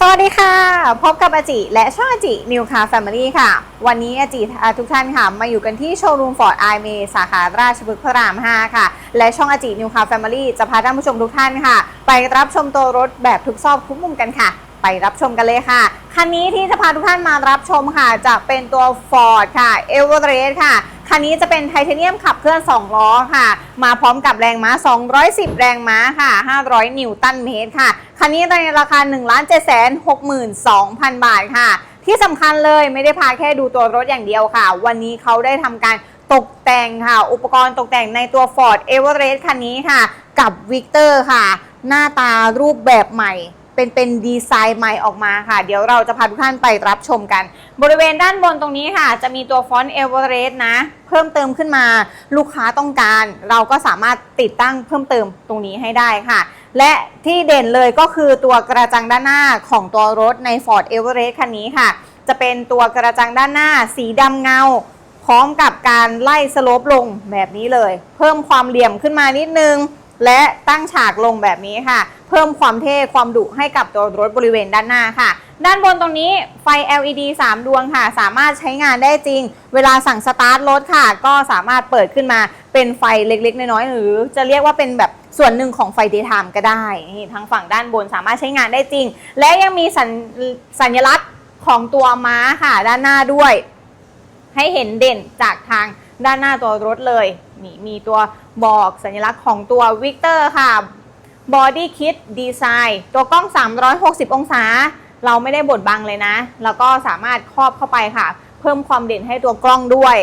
สวัสดีค่ะ พบกับอาจิ และช่องอาจินิวคาแฟมิลี่ค่ะ วันนี้อาจิทุกท่านค่ะ มาอยู่กันที่โชว์รูมฟอร์ดไอเมสาขาราชพฤกษ์พระราม 5 ค่ะ และช่องอาจินิวคาแฟมิลี่จะพาท่านผู้ชมทุกท่านค่ะ ไปรับชมตัวรถแบบทุกซอกทุกมุมกันค่ะ ไปรับชมกันเลยค่ะ คันนี้ที่จะพาทุกท่านมารับชมค่ะ จะเป็นตัว Ford ค่ะ e v e r e s t ค่ะ คันนี้จะเป็นไทเทเนียมขับเคลื่อน2ล้อค่ะ มาพร้อมกับแรงม้า 210 แรงม้าค่ะ 500 นิวตันเมตรค่ะ คันนี้ในราคา 1 7 6 2 0 0 0 บาทค่ะ ที่สำคัญเลยไม่ได้พาแค่ดูตัวรถอย่างเดียวค่ะ วันนี้เขาได้ทำการตกแต่งค่ะ อุปกรณ์ตกแต่งในตัว Ford e v e r e s t คันนี้ค่ะ กับ Victor ค่ะ หน้าตารูปแบบใหม่ เป็นเป็นดีไซน์ใหม่ออกมาค่ะ เดี๋ยวเราจะพาทุกท่านไปรับชมกัน บริเวณด้านบนตรงนี้ค่ะ จะมีตัวฟอนต์เอเวอเรสต์นะ เพิ่มเติมขึ้นมา ลูกค้าต้องการ เราก็สามารถติดตั้งเพิ่มเติมตรงนี้ให้ได้ค่ะ และที่เด่นเลยก็คือตัวกระจังด้านหน้าของตัวรถใน Ford e v e r e s t คันนี้ค่ะ จะเป็นตัวกระจังด้านหน้า สีดำเงาพร้อมกับการไล่สโลปลงแบบนี้เลย เพิ่มความเหลี่ยมขึ้นมานิดนึง และตั้งฉากลงแบบนี้ค่ะ เพิ่มความเท่ความดุให้กับตัวรถบริเวณด้านหน้าค่ะ ด้านบนตรงนี้ไฟ LED 3 ดวงค่ะ สามารถใช้งานได้จริง เวลาสั่งสตาร์ทรถค่ะ ก็สามารถเปิดขึ้นมาเป็นไฟเล็กๆ น้อยๆหรือจะเรียกว่าเป็นแบบส่วนหนึ่งของไฟเดย์ไทม์ก็ได้นี่ทางฝั่งด้านบนสามารถใช้งานได้จริง และยังมีสัญสัญลักษณ์ของตัวม้าค่ะ ด้านหน้าด้วย ให้เห็นเด่นจากทางด้านหน้าตัวรถเลย นี่มีตัวบอกสัญลักษณ์ของตัว Victor ค่ะ Body Kit Design ตัวกล้อง 360 องศา เราไม่ได้บดบังเลยนะ แล้วก็สามารถครอบเข้าไปค่ะ เพิ่มความเด่นให้ตัวกล้องด้วย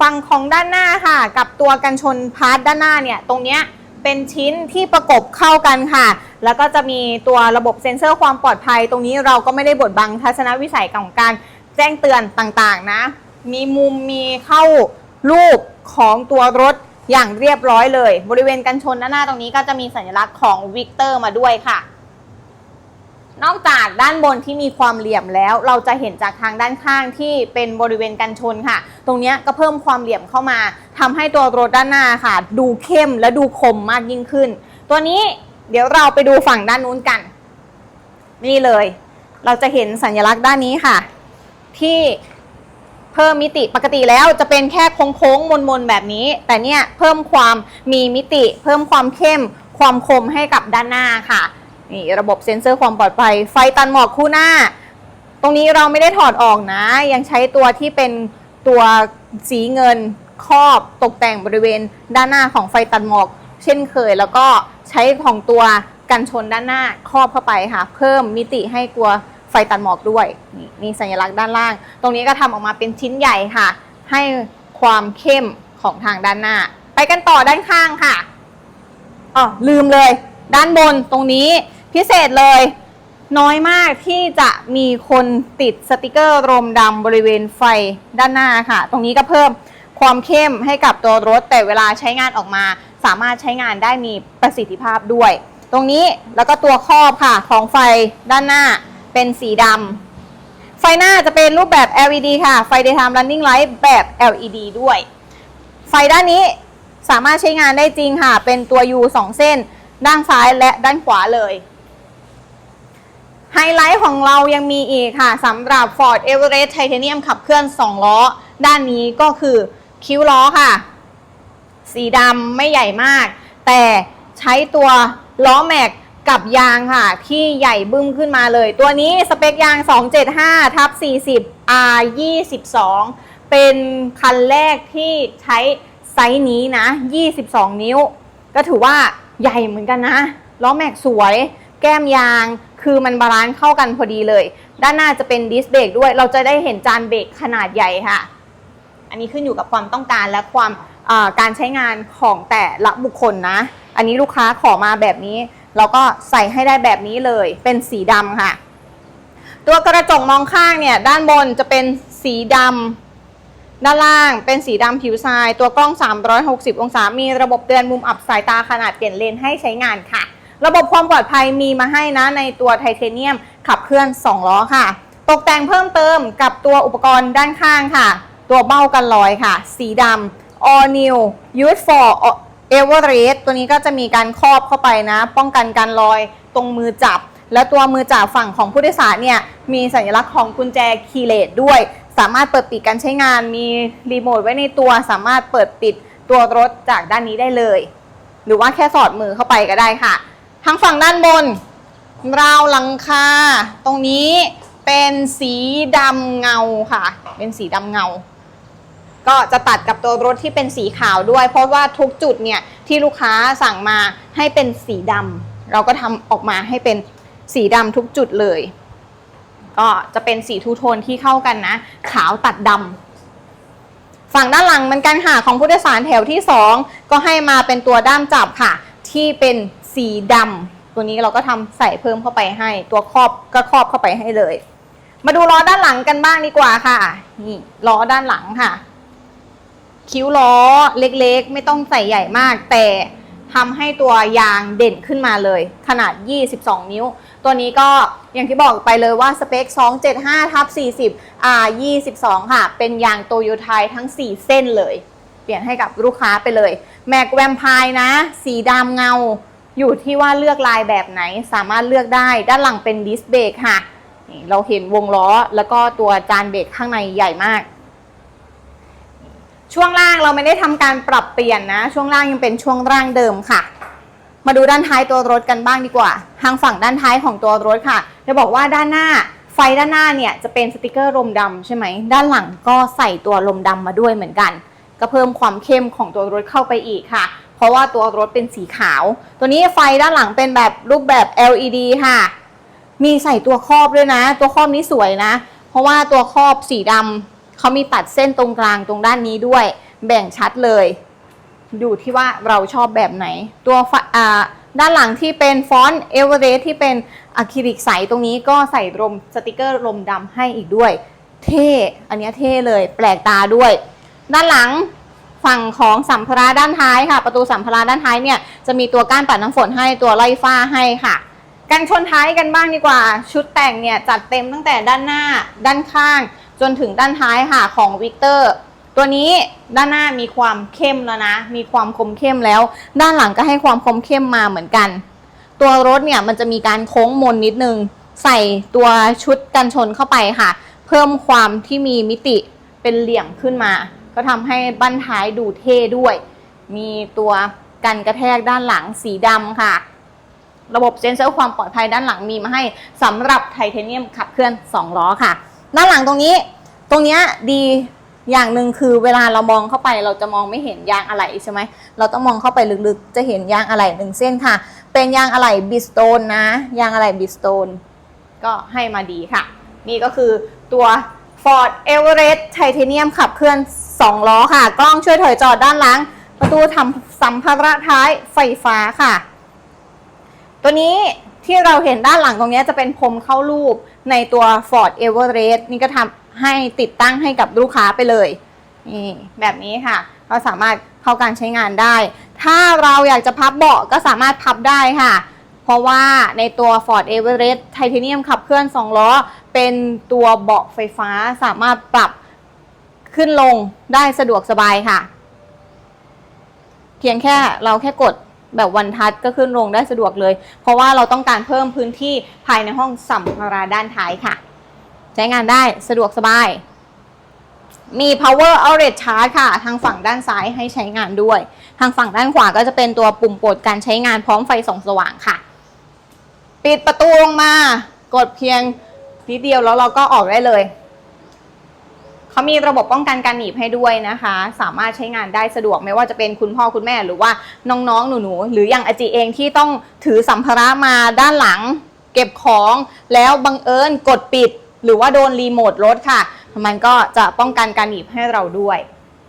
ฝั่งของด้านหน้าค่ะ กับตัวกันชนพาร์ทด้านหน้าเนี่ย ตรงเนี้ยเป็นชิ้นที่ประกบเข้ากันค่ะ แล้วก็จะมีตัวระบบเซ็นเซอร์ความปลอดภัย ตรงนี้เราก็ไม่ได้บดบังทัศนวิสัยของการแจ้งเตือนต่างๆนะ มีมุมมีเข้ารูป ของตัวรถอย่างเรียบร้อยเลย บริเวณกันชนด้านหน้าตรงนี้ก็จะมีสัญลักษณ์ของวิกเตอร์มาด้วยค่ะ นอกจากด้านบนที่มีความเหลี่ยมแล้ว เราจะเห็นจากทางด้านข้างที่เป็นบริเวณกันชนค่ะ ตรงนี้ก็เพิ่มความเหลี่ยมเข้ามาทำให้ตัวรถด้านหน้าค่ะ ดูเข้มและดูคมมากยิ่งขึ้น ตัวนี้เดี๋ยวเราไปดูฝั่งด้านนู้นกัน นี่เลย เราจะเห็นสัญลักษณ์ด้านนี้ค่ะ ที่ พิ่มมิติปกติแล้วจะเป็นแค่โค้งๆมนๆแบบนี้ แต่เนี่ยเพิ่มความมีมิติ เพิ่มความเข้ม ความคมให้กับด้านหน้าค่ะนี่ระบบเซ็นเซอร์ความปลอดภัย ไฟตันหมอกคู่หน้า ตรงนี้เราไม่ได้ถอดออกนะ ยังใช้ตัวที่เป็นตัวสีเงินครอบตกแต่งบริเวณด้านหน้าของไฟตันหมอก เช่นเคย แล้วก็ใช้ของตัวกันชนด้านหน้าครอบเข้าไปค่ะ เพิ่มมิติให้ตัว ไฟตันหมอกด้วยนี่นี่สัญลักษณ์ด้านล่าง ตรงนี้ก็ทำออกมาเป็นชิ้นใหญ่ค่ะ ให้ความเข้มของทางด้านหน้า ไปกันต่อด้านข้างค่ะอ๋อลืมเลย ด้านบนตรงนี้พิเศษเลย น้อยมากที่จะมีคนติดสติกเกอร์รมดำบริเวณไฟด้านหน้าค่ะ ตรงนี้ก็เพิ่มความเข้มให้กับตัวรถ แต่เวลาใช้งานออกมา สามารถใช้งานได้มีประสิทธิภาพด้วย ตรงนี้แล้วก็ตัวครอบค่ะของไฟด้านหน้า เป็นสีดำไฟหน้าจะเป็นรูปแบบ LED ค่ะ ไฟ daytime running light แบบ LED ด้วย ไฟด้านนี้สามารถใช้งานได้จริงค่ะ เป็นตัว U 2 เส้น ด้านซ้ายและด้านขวาเลย ไฮไลท์ของเรายังมีอีกค่ะสำหรับ Ford Everest Titanium ขับเคลื่อน 2 ล้อ ด้านนี้ก็คือคิ้วล้อค่ะ สีดำไม่ใหญ่มาก แต่ใช้ตัวล้อแม็ก กับยางค่ะ ที่ใหญ่บึ้มขึ้นมาเลย ตัวนี้สเปคยาง 275ทับ40 R 22เป็นคันแรกที่ใช้ไซส์นี้นะ 22 นิ้ว ก็ถือว่าใหญ่เหมือนกันนะ ล้อแม็กสวย แก้มยาง คือมันบาลานซ์เข้ากันพอดีเลย ด้านหน้าจะเป็นดิสเบรกด้วย เราจะได้เห็นจานเบรกขนาดใหญ่ค่ะ อันนี้ขึ้นอยู่กับความต้องการและความการใช้งานของแต่ละบุคคลนะ อันนี้ลูกค้าขอมาแบบนี้ เราก็ใส่ให้ได้แบบนี้เลย เป็นสีดำค่ะ ตัวกระจกมองข้างเนี่ย ด้านบนจะเป็นสีดำด้านล่างเป็นสีดำผิวทราย ตัวกล้อง 360 องศา มีระบบเตือนมุมอับสายตาขนาดเปลี่ยนเลนให้ใช้งานค่ะ ระบบความปลอดภัยมีมาให้นะในตัวไทเทเนียมขับเคลื่อน 2 ล้อค่ะ ตกแต่งเพิ่มเติมกับตัวอุปกรณ์ด้านข้างค่ะ ตัวเบ้ากันลอยค่ะ สีดำ all new used for Everest ตัวนี้ก็จะมีการครอบเข้าไปนะ ป้องกันการลอยตรงมือจับ แล้วตัวมือจับฝั่งของผู้โดยสารเนี่ยมีสัญลักษณ์ของกุญแจคีย์เลสด้วย สามารถเปิดปิดการใช้งาน มีรีโมทไว้ในตัว สามารถเปิดปิดตัวรถจากด้านนี้ได้เลย หรือว่าแค่สอดมือเข้าไปก็ได้ค่ะทางฝั่งด้านบน ราวหลังคาตรงนี้เป็นสีดำเงาค่ะ เป็นสีดำเงา ก็จะตัดกับตัวรถที่เป็นสีขาวด้วย เพราะว่าทุกจุดเนี่ยที่ลูกค้าสั่งมาให้เป็นสีดำเราก็ทำออกมาให้เป็นสีดำทุกจุดเลย ก็จะเป็นสีทูโทนที่เข้ากันนะ ขาวตัดดำฝั่งด้านหลังเหมันกันค่ะของผู้โดยสารแถวที่ 2 ก็ให้มาเป็นตัวด้ามจับค่ะ ที่เป็นสีดำตัวนี้เราก็ทำใส่เพิ่มเข้าไปให้ ตัวครอบก็ครอบเข้าไปให้เลยมาดูล้อด้านหลังกันบ้างดีกว่าค่ะ นี่ล้อด้านหลังค่ะ คิ้วล้อเล็กๆ ไม่ต้องใส่ใหญ่มาก แต่ทำให้ตัวยางเด่นขึ้นมาเลย ขนาด 22 นิ้ว ตัวนี้ก็อย่างที่บอกไปเลยว่าสเปค 275ทับ40 R 22 ค่ะ เป็นยางโตโยไทยทั้ง 4 เส้นเลย เปลี่ยนให้กับลูกค้าไปเลย แม็กแวมไพร์นะ สีดำเงา อยู่ที่ว่าเลือกลายแบบไหนสามารถเลือกได้ ด้านหลังเป็นดิสเบรกค่ะ เราเห็นวงล้อแล้วก็ตัวจานเบรกข้างในใหญ่มาก ช่วงล่างเราไม่ได้ทำการปรับเปลี่ยนนะ ช่วงล่างยังเป็นช่วงล่างเดิมค่ะ มาดูด้านท้ายตัวรถกันบ้างดีกว่า ทางฝั่งด้านท้ายของตัวรถค่ะ จะบอกว่าด้านหน้าไฟด้านหน้าเนี่ยจะเป็นสติกเกอร์ลมดำใช่ไหม ด้านหลังก็ใส่ตัวลมดำมาด้วยเหมือนกัน ก็เพิ่มความเข้มของตัวรถเข้าไปอีกค่ะ เพราะว่าตัวรถเป็นสีขาว ตัวนี้ไฟด้านหลังเป็นแบบรูปแบบ LED ค่ะ มีใส่ตัวครอบด้วยนะ ตัวครอบนี้สวยนะ เพราะว่าตัวครอบสีดำ เขามีตัดเส้นตรงกลางตรงด้านนี้ด้วย แบ่งชัดเลยอยู่ที่ว่าเราชอบแบบไหน ตัวฝ่าด้านหลังที่เป็นฟอนต์เอเวอเรสที่เป็นอะคริลิกใสตรงนี้ก็ใส่ลมสติกเกอร์ลมดำให้อีกด้วย เท่ อันนี้เท่เลยแปลกตาด้วย ด้านหลังฝั่งของสัมภาระด้านท้ายค่ะ ประตูสัมภาระด้านท้ายเนี่ยจะมีตัวก้านปัดน้ำฝนให้ตัวไล่ฟ้าให้ค่ะกันชนท้ายกันบ้างดีกว่า ชุดแต่งเนี่ยจัดเต็มตั้งแต่ด้านหน้าด้านข้าง จนถึงด้านท้ายค่ะของวิกเตอร์ตัวนี้ด้านหน้ามีความเข้มแล้วนะ มีความคมเข้มแล้ว ด้านหลังก็ให้ความคมเข้มมาเหมือนกัน ตัวรถเนี่ยมันจะมีการโค้งมนนิดนึง ใส่ตัวชุดกันชนเข้าไปค่ะ เพิ่มความที่มีมิติเป็นเหลี่ยมขึ้นมา ก็ทำให้บั้นท้ายดูเท่ด้วย มีตัวกันกระแทกด้านหลังสีดำค่ะ ระบบเซ็นเซอร์ความปลอดภัยด้านหลังมีมาให้สำหรับไทเทเนียมขับเคลื่อน 2 ล้อค่ะ ด้านหลังตรงนี้ ตรงเนี้ยดีอย่างหนึ่งคือเวลาเรามองเข้าไปเราจะมองไม่เห็นยางอะไหล่ใช่ไหมเราต้องมองเข้าไปลึกๆ จะเห็นยางอะไหล่หนึ่งเส้นค่ะ เป็นยางอะไหล่บิสโตนนะ ยางอะไหล่บิสโตนก็ให้มาดีค่ะ นี่ก็คือตัว Ford Everest Titanium ขับเคลื่อน 2 ล้อค่ะ กล้องช่วยถอยจอดด้านหลัง ประตูทำสัมภาระท้ายไฟฟ้าค่ะ ตัวนี้ที่เราเห็นด้านหลังตรงนี้จะเป็นพรมเข้ารูป ในตัว Ford Everest นี่ก็ทำให้ติดตั้งให้กับลูกค้าไปเลยนี่แบบนี้ค่ะก็สามารถเข้าการใช้งานได้ ถ้าเราอยากจะพับเบาะก็สามารถพับได้ค่ะ เพราะว่าในตัว Ford Everest Titanium ขับเคลื่อน 2 ล้อ เป็นตัวเบาะไฟฟ้าสามารถปรับขึ้นลงได้สะดวกสบายค่ะ เพียงแค่เราแค่กด แบบวันทัชก็ขึ้นลงได้สะดวกเลย เพราะว่าเราต้องการเพิ่มพื้นที่ภายในห้องสัมภาระด้านท้ายค่ะ ใช้งานได้สะดวกสบาย มี power outlet charge ค่ะ ทางฝั่งด้านซ้ายให้ใช้งานด้วย ทางฝั่งด้านขวาก็จะเป็นตัวปุ่มปลดการใช้งานพร้อมไฟส่องสว่างค่ะ ปิดประตูลงมา กดเพียงนิดเดียวแล้วเราก็ออกได้เลย เขามีระบบป้องกันการหนีบให้ด้วยนะคะ สามารถใช้งานได้สะดวกไม่ว่าจะเป็นคุณพ่อคุณแม่หรือว่าน้องๆ หนูๆ หรืออย่างอาจีเองที่ต้องถือสัมภาระมาด้านหลัง เก็บของแล้วบังเอิญกดปิด หรือว่าโดนรีโมทรถค่ะ มันก็จะป้องกันการหนีบให้เราด้วย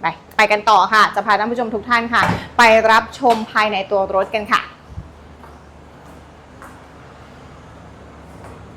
ไปไปกันต่อค่ะ จะพาท่านผู้ชมทุกท่านค่ะ ไปรับชมภายในตัวรถกันค่ะ